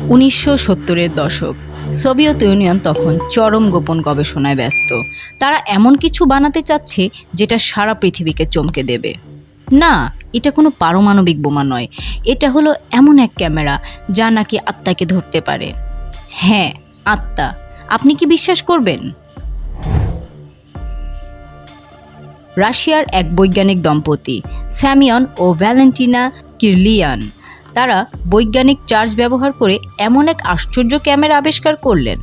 উনিশশো সত্তরের দশক। সোভিয়েত ইউনিয়ন তখন চরম গোপন গবেষণায় ব্যস্ত। তারা এমন কিছু বানাতে চাচ্ছে যেটা সারা পৃথিবীকে চমকে দেবে। না, এটা কোনো পারমাণবিক বোমা নয়। এটা হলো এমন এক ক্যামেরা যা নাকি আত্মাকে ধরতে পারে। হ্যাঁ আত্মা। আপনি কি বিশ্বাস করবেন? রাশিয়ার এক বৈজ্ঞানিক দম্পতি, স্যামিয়ন ও ভ্যালেন্টিনা কিরলিয়ান। তারা বৈজ্ঞানিক চার্জ ব্যবহার করে এমন এক আশ্চর্য ক্যামেরা আবিষ্কার করলেন।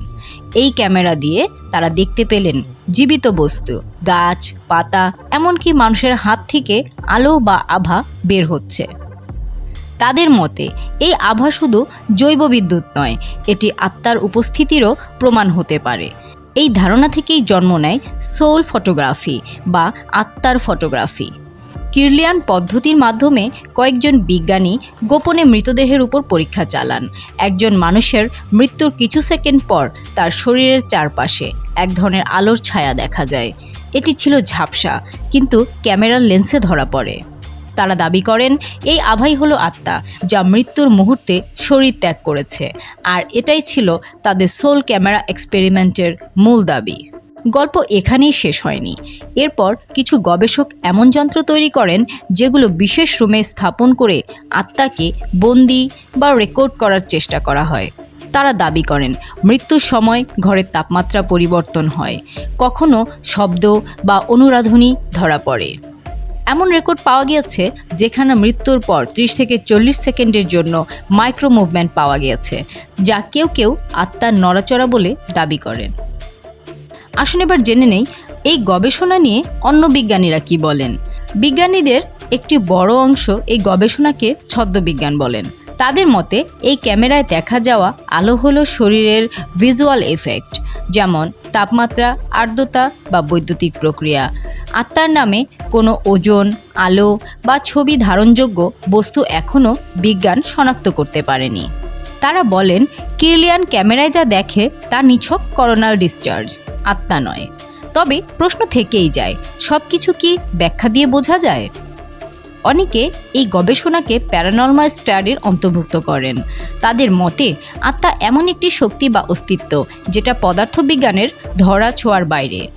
এই ক্যামেরা দিয়ে তারা দেখতে পেলেন জীবিত বস্তু, গাছ, পাতা, এমনকি মানুষের হাত থেকে আলো বা আভা বের হচ্ছে। তাদের মতে, এই আভা শুধু জৈব বিদ্যুৎ নয়, এটি আত্মার উপস্থিতিরও প্রমাণ হতে পারে। এই ধারণা থেকেই জন্ম নেয় সোল ফটোগ্রাফি বা আত্মার ফটোগ্রাফি। কিরলিয়ান পদ্ধতির মাধ্যমে কয়েকজন বিজ্ঞানী গোপনে মৃতদেহের উপর পরীক্ষা চালান। একজন মানুষের মৃত্যুর কিছু সেকেন্ড পর তার শরীরের চারপাশে এক ধরনের আলোর ছায়া দেখা যায়। এটি ছিল ঝাপসা, কিন্তু ক্যামেরার লেন্সে ধরা পড়ে। তারা দাবি করেন, এই আভাই হলো আত্মা, যা মৃত্যুর মুহূর্তে শরীর ত্যাগ করেছে। আর এটাই ছিল তাদের সোল ক্যামেরা এক্সপেরিমেন্টের মূল দাবি। গল্প এখানেই শেষ হয়নি। এরপর কিছু গবেষক এমন যন্ত্র তৈরি করেন, যেগুলো বিশেষ রুমে স্থাপন করে আত্মাকে বন্দি বা রেকর্ড করার চেষ্টা করা হয়। তারা দাবি করেন, মৃত্যুর সময় ঘরের তাপমাত্রা পরিবর্তন হয়। কখনো শব্দ বা অনুরাধনী ধরা পড়ে। এমন রেকর্ড পাওয়া গিয়েছে, যেখানে মৃত্যুর পর ত্রিশ থেকে চল্লিশ সেকেন্ডের জন্য মাইক্রো মুভমেন্ট পাওয়া গিয়েছে, যা কেউ কেউ আত্মার নড়াচড়া বলে দাবি করেন। আসুন এবার জেনে নেই, এই গবেষণা নিয়ে অন্য বিজ্ঞানীরা কি বলেন? বিজ্ঞানীদের একটি বড় অংশ এই গবেষণাকে ছদ্মবিজ্ঞান বলেন। তাদের মতে, এই ক্যামেরায় দেখা যাওয়া আলো হলো শরীরের ভিজুয়াল এফেক্ট, যেমন তাপমাত্রা, আর্দ্রতা বা বৈদ্যুতিক প্রক্রিয়া। আত্মার নামে কোনো ওজন, আলো বা ছবি ধারণযোগ্য বস্তু এখনও বিজ্ঞান শনাক্ত করতে পারেনি। তারা বলেন, কিরলিয়ান ক্যামেরায় যা দেখে তা নিছক করোনাল ডিসচার্জ। আত্মা নয়। তবে প্রশ্ন থেকেই যায় সব কিছু কি ব্যাখ্যা দিয়ে বোঝা যায়? অনেকে এই গবেষণাকে প্যারানর্মাল স্টাডির অন্তর্ভুক্ত করেন। তাদের মতে, আত্মা এমন একটি শক্তি বা অস্তিত্ব যেটা পদার্থবিজ্ঞানের ধরা ছোঁয়ার বাইরে।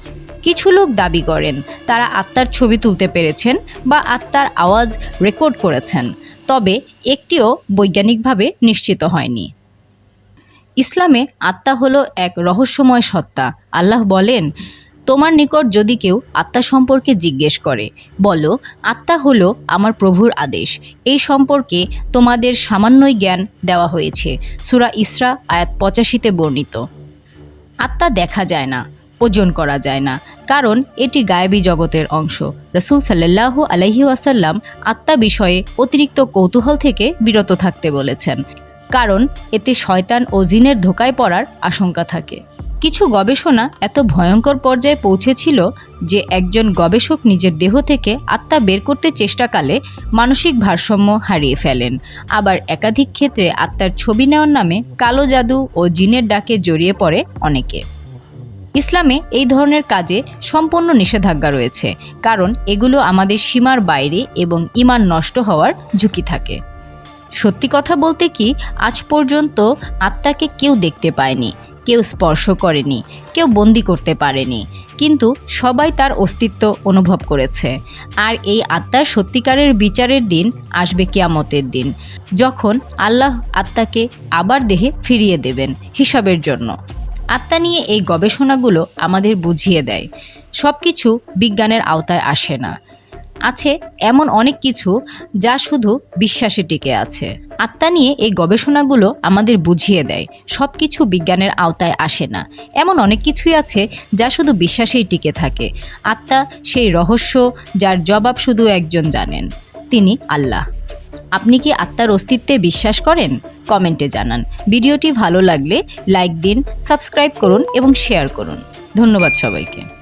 কিছু লোক দাবি করেন, তারা আত্মার ছবি তুলতে পেরেছেন বা আত্মার আওয়াজ রেকর্ড করেছেন, তবে একটিও বৈজ্ঞানিকভাবে নিশ্চিত হয়নি। ইসলামে আত্মা হলো এক রহস্যময় সত্তা। আল্লাহ বলেন, তোমার নিকট যদি কেউ আত্মা সম্পর্কে জিজ্ঞেস করে, বলো, আত্মা হলো আমার প্রভুর আদেশ। এই সম্পর্কে তোমাদের সামান্যই জ্ঞান দেওয়া হয়েছে। সুরা ইসরা, আয়াত পঁচাশিতে বর্ণিত। আত্মা দেখা যায় না, ওজন করা যায় না, কারণ এটি গায়েবী জগতের অংশ। রসুল সাল্লাহ আলহি ওয়াসাল্লাম আত্মা বিষয়ে অতিরিক্ত কৌতূহল থেকে বিরত থাকতে বলেছেন। কারণ এতে শয়তান ও জিনের ধোকায় পড়ার আশঙ্কা থাকে। কিছু গবেষণা এত ভয়ঙ্কর পর্যায়ে পৌঁছেছিল যে একজন গবেষক নিজের দেহ থেকে আত্মা বের করতে চেষ্টাকালে মানসিক ভারসাম্য হারিয়ে ফেলেন। আবার একাধিক ক্ষেত্রে আত্মার ছবি নেওয়ার নামে কালো জাদু ও জিনের ডাকে জড়িয়ে পড়ে অনেকে। ইসলামে এই ধরনের কাজে সম্পূর্ণ নিষেধাজ্ঞা রয়েছে, কারণ এগুলো আমাদের সীমার বাইরে এবং ইমান নষ্ট হওয়ার ঝুঁকি থাকে। সত্যি কথা বলতে কি, আজ পর্যন্ত আত্মাকে কেউ দেখতে পায়নি, কেউ স্পর্শ করেনি, কেউ বন্দি করতে পারেনি, কিন্তু সবাই তার অস্তিত্ব অনুভব করেছে। আর এই আত্মার সত্যিকারের বিচারের দিন আসবে কিয়ামতের দিন, যখন আল্লাহ আত্মাকে আবার দেহে ফিরিয়ে দেবেন হিসাবের জন্য। আত্মা নিয়ে এই গবেষণাগুলো আমাদের বুঝিয়ে দেয়। সব কিছু বিজ্ঞানের আওতায় আসে না। আছে এমন অনেক কিছু যা শুধু বিশ্বাসে টিকে আছে। আত্মা নিয়ে এই গবেষণাগুলো আমাদের বুঝিয়ে দেয় সব কিছু বিজ্ঞানের আওতায় আসে না। এমন অনেক কিছুই আছে যা শুধু বিশ্বাসেই টিকে থাকে। আত্মা সেই রহস্য যার জবাব শুধু একজন জানেন, তিনি আল্লাহ। আপনি কি আত্মার অস্তিত্বে বিশ্বাস করেন? কমেন্টে জানান। ভিডিওটি ভালো লাগলে লাইক দিন, সাবস্ক্রাইব করুন এবং শেয়ার করুন। ধন্যবাদ সবাইকে।